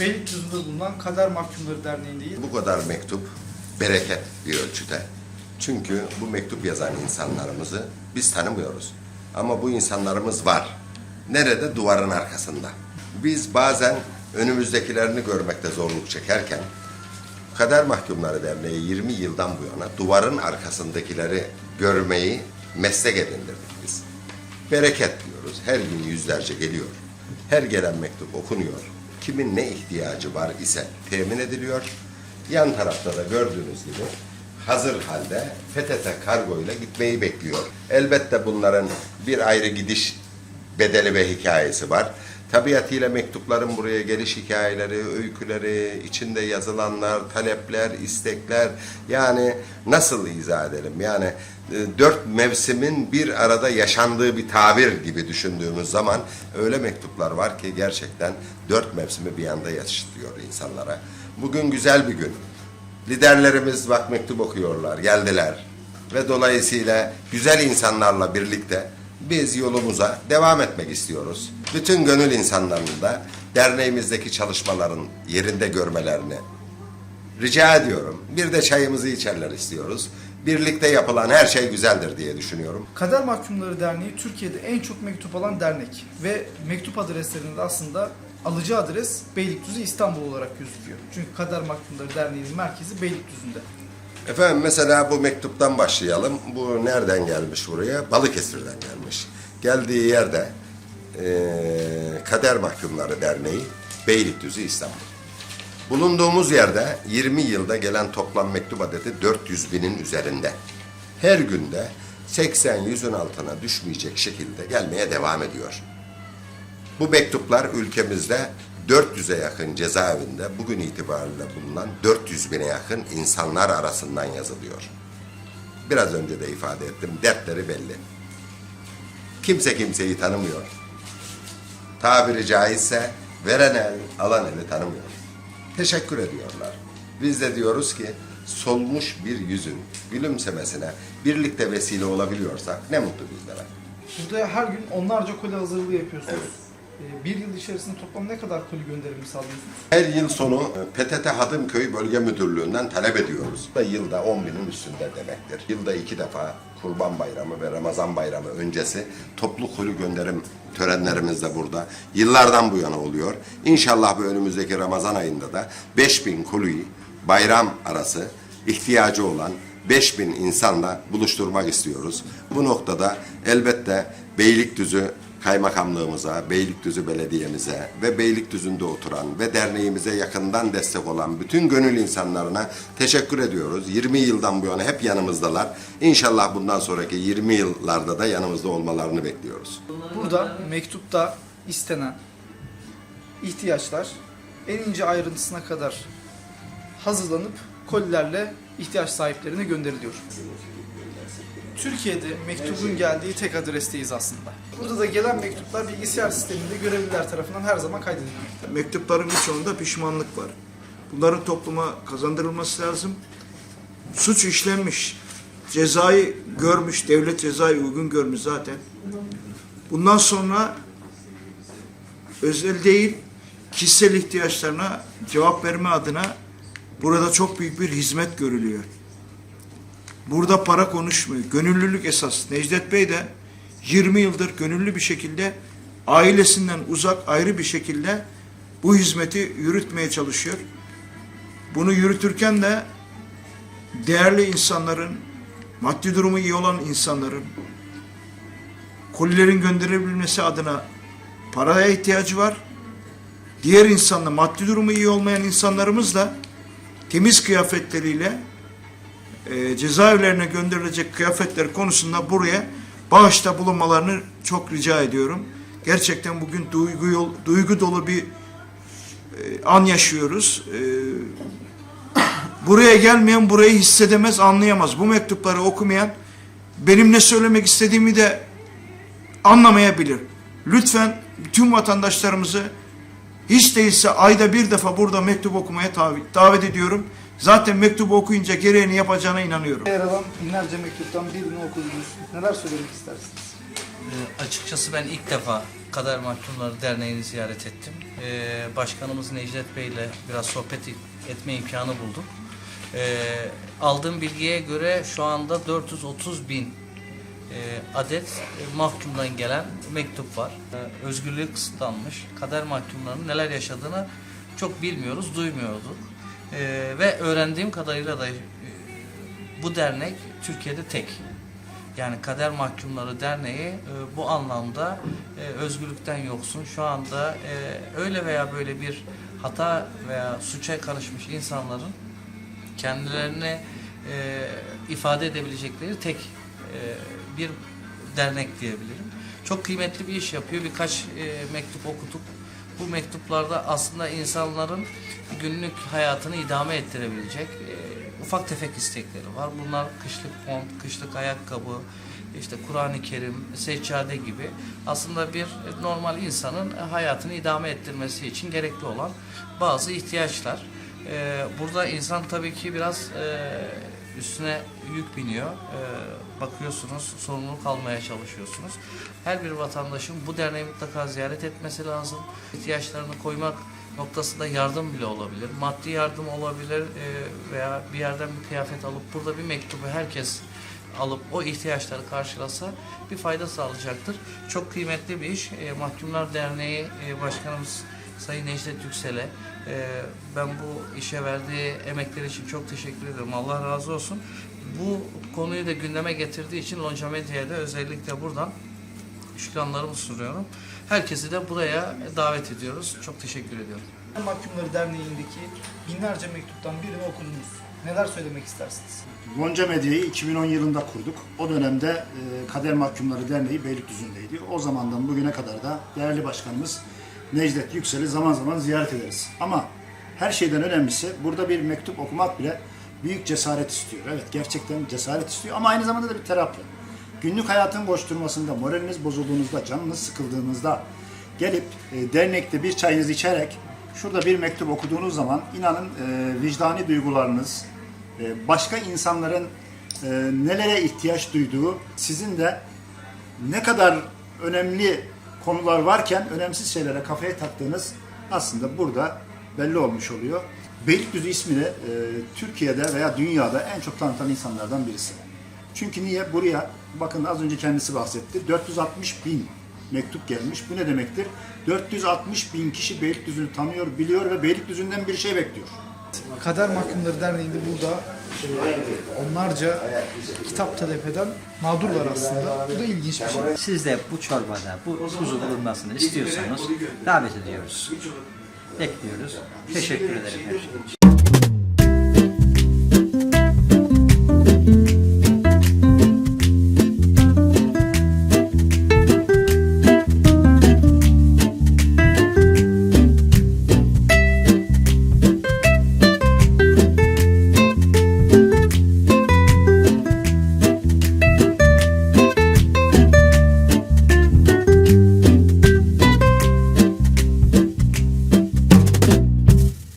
Beylikdüzü'nde bulunan Kader Mahkumları Derneği'ndeyiz. Bu kadar mektup bereket bir ölçüde. Çünkü bu mektup yazan insanlarımızı biz tanımıyoruz. Ama bu insanlarımız var. Nerede? Duvarın arkasında. Biz bazen önümüzdekilerini görmekte zorluk çekerken Kader Mahkumları Derneği 20 yıldan bu yana duvarın arkasındakileri görmeyi meslek edindirdik biz. Bereket diyoruz. Her gün yüzlerce geliyor. Her gelen mektup okunuyor. Kimin ne ihtiyacı var ise temin ediliyor. Yan tarafta da gördüğünüz gibi hazır halde PTT kargo ile gitmeyi bekliyor. Elbette bunların bir ayrı gidiş bedeli ve hikayesi var. Tabiatıyla mektupların buraya geliş hikayeleri, öyküleri, içinde yazılanlar, talepler, istekler yani nasıl izah edelim? Yani e, dört mevsimin bir arada yaşandığı bir tabir gibi düşündüğümüz zaman öyle mektuplar var ki gerçekten dört mevsimi bir anda yaşatıyor insanlara. Bugün güzel bir gün. Liderlerimiz bak mektup okuyorlar, geldiler. Ve dolayısıyla güzel insanlarla birlikte biz yolumuza devam etmek istiyoruz. Bütün gönül insanlarının da derneğimizdeki çalışmaların yerinde görmelerini rica ediyorum. Bir de çayımızı içerler istiyoruz. Birlikte yapılan her şey güzeldir diye düşünüyorum. Kader Mahkumları Derneği Türkiye'de en çok mektup alan dernek ve mektup adreslerinde aslında alıcı adres Beylikdüzü İstanbul olarak gözüküyor. Çünkü Kader Mahkumları Derneği'nin merkezi Beylikdüzü'nde. Efendim mesela bu mektuptan başlayalım. Bu nereden gelmiş buraya? Balıkesir'den gelmiş. Geldiği yerde eee Kader Mahkumları Derneği Beylikdüzü İstanbul. Bulunduğumuz yerde 20 yılda gelen toplam mektup adeti 400 binin üzerinde. Her günde 80-100'ün altına düşmeyecek şekilde gelmeye devam ediyor. Bu mektuplar ülkemizde 400'e yakın cezaevinde bugün itibariyle bulunan 400 bine yakın insanlar arasından yazılıyor. Biraz önce de ifade ettim, dertleri belli. Kimse kimseyi tanımıyor. Tabiri caizse veren el, alan eli tanımıyor. Teşekkür ediyorlar. Biz de diyoruz ki solmuş bir yüzün gülümsemesine birlikte vesile olabiliyorsak ne mutlu bizlere. Burada her gün onlarca koli hazırlığı yapıyorsunuz. Evet. Ee, Bir yıl içerisinde toplam ne kadar koli gönderimi sağlıyorsunuz? Her yıl sonu e, PTT Hadımköy Bölge Müdürlüğü'nden talep ediyoruz. Da yılda 10 binin üstünde demektir. Yılda iki defa Kurban Bayramı ve Ramazan Bayramı öncesi toplu koli gönderim törenlerimiz de burada. Yıllardan bu yana oluyor. İnşallah bu önümüzdeki Ramazan ayında da 5000 koliyi bayram arası ihtiyacı olan 5000 insanla buluşturmak istiyoruz. Bu noktada elbette Beylikdüzü kaymakamlığımıza, Beylikdüzü Belediye'mize ve Beylikdüzü'nde oturan ve derneğimize yakından destek olan bütün gönül insanlarına teşekkür ediyoruz. 20 yıldan bu yana hep yanımızdalar. İnşallah bundan sonraki 20 yıllarda da yanımızda olmalarını bekliyoruz. Burada mektupta istenen ihtiyaçlar en ince ayrıntısına kadar hazırlanıp kolilerle ihtiyaç sahiplerine gönderiliyor. Türkiye'de mektubun geldiği tek adresteyiz aslında. Burada da gelen mektuplar bilgisayar sisteminde görevliler tarafından her zaman kaydedilmekte. mektupların birçoğunda pişmanlık var. Bunların topluma kazandırılması lazım. Suç işlenmiş, cezayı görmüş, devlet cezayı uygun görmüş zaten. Bundan sonra özel değil, kişisel ihtiyaçlarına cevap verme adına burada çok büyük bir hizmet görülüyor. Burada para konuşmuyor. Gönüllülük esas. Necdet Bey de 20 yıldır gönüllü bir şekilde ailesinden uzak ayrı bir şekilde bu hizmeti yürütmeye çalışıyor. Bunu yürütürken de değerli insanların, maddi durumu iyi olan insanların kolilerin gönderebilmesi adına paraya ihtiyacı var. Diğer insanla maddi durumu iyi olmayan insanlarımız da temiz kıyafetleriyle e, cezaevlerine gönderilecek kıyafetler konusunda buraya bağışta bulunmalarını çok rica ediyorum. Gerçekten bugün duygu, yol, duygu dolu bir e, an yaşıyoruz. E, buraya gelmeyen burayı hissedemez, anlayamaz. Bu mektupları okumayan benim ne söylemek istediğimi de anlamayabilir. Lütfen tüm vatandaşlarımızı hiç değilse ayda bir defa burada mektup okumaya davet ediyorum. Zaten mektubu okuyunca gereğini yapacağına inanıyorum. Yer alan binlerce mektuptan birini okudunuz. Neler söylemek istersiniz? Ee, açıkçası ben ilk defa Kader Mahkumları Derneği'ni ziyaret ettim. Ee, Başkanımız Necdet Bey ile biraz sohbet etme imkanı buldum. Ee, aldığım bilgiye göre şu anda 430 bin e, adet e, mahkumdan gelen mektup var. Ee, özgürlüğü kısıtlanmış. Kader mahkumlarının neler yaşadığını çok bilmiyoruz, duymuyorduk. Ee, ve öğrendiğim kadarıyla da e, bu dernek Türkiye'de tek. Yani Kader Mahkumları Derneği e, bu anlamda e, özgürlükten yoksun. Şu anda e, öyle veya böyle bir hata veya suça karışmış insanların kendilerini e, ifade edebilecekleri tek e, bir dernek diyebilirim. Çok kıymetli bir iş yapıyor. Birkaç e, mektup okuduk. Bu mektuplarda aslında insanların günlük hayatını idame ettirebilecek e, ufak tefek istekleri var. Bunlar kışlık mont, kışlık ayakkabı, işte Kur'an-ı Kerim, seccade gibi aslında bir normal insanın hayatını idame ettirmesi için gerekli olan bazı ihtiyaçlar. Ee, burada insan tabii ki biraz e, üstüne yük biniyor. Ee, bakıyorsunuz, sorumluluk almaya çalışıyorsunuz. Her bir vatandaşın bu derneği mutlaka ziyaret etmesi lazım. İhtiyaçlarını koymak noktasında yardım bile olabilir. Maddi yardım olabilir e, veya bir yerden bir kıyafet alıp burada bir mektubu herkes alıp o ihtiyaçları karşılasa bir fayda sağlayacaktır. Çok kıymetli bir iş. E, Mahkumlar Derneği e, Başkanımız Sayın Necdet Yüksel'e e, ben bu işe verdiği emekler için çok teşekkür ederim. Allah razı olsun. Bu konuyu da gündeme getirdiği için Lonca Medya'ya da özellikle buradan şükranlarımı sunuyorum. Herkesi de buraya davet ediyoruz. Çok teşekkür ediyorum. Mahkumları Derneği'ndeki binlerce mektuptan birini okudunuz. Neler söylemek istersiniz? Gonca Medya'yı 2010 yılında kurduk. O dönemde e, Kader Mahkumları Derneği Beylikdüzü'ndeydi. O zamandan bugüne kadar da değerli başkanımız Necdet Yüksel'i zaman zaman ziyaret ederiz. Ama her şeyden önemlisi burada bir mektup okumak bile büyük cesaret istiyor. Evet gerçekten cesaret istiyor ama aynı zamanda da bir terapi. Günlük hayatın koşturmasında, moraliniz bozulduğunuzda, canınız sıkıldığınızda gelip e, dernekte bir çayınızı içerek şurada bir mektup okuduğunuz zaman inanın e, vicdani duygularınız, e, başka insanların e, nelere ihtiyaç duyduğu, sizin de ne kadar önemli konular varken önemsiz şeylere kafaya taktığınız aslında burada belli olmuş oluyor. Beylikdüzü ismini e, Türkiye'de veya dünyada en çok tanıtan insanlardan birisi. Çünkü niye? Buraya bakın az önce kendisi bahsetti. 460 bin mektup gelmiş. Bu ne demektir? 460 bin kişi Beylikdüzü'nü tanıyor, biliyor ve Beylikdüzü'nden bir şey bekliyor. Kader Mahkumları Derneği'nde burada onlarca kitap talep eden mağdur aslında. Bu da ilginç bir şey. Siz de bu çorbada bu tuzu bulunmasını istiyorsanız davet ediyoruz. Bekliyoruz. Teşekkür ederim her şey için.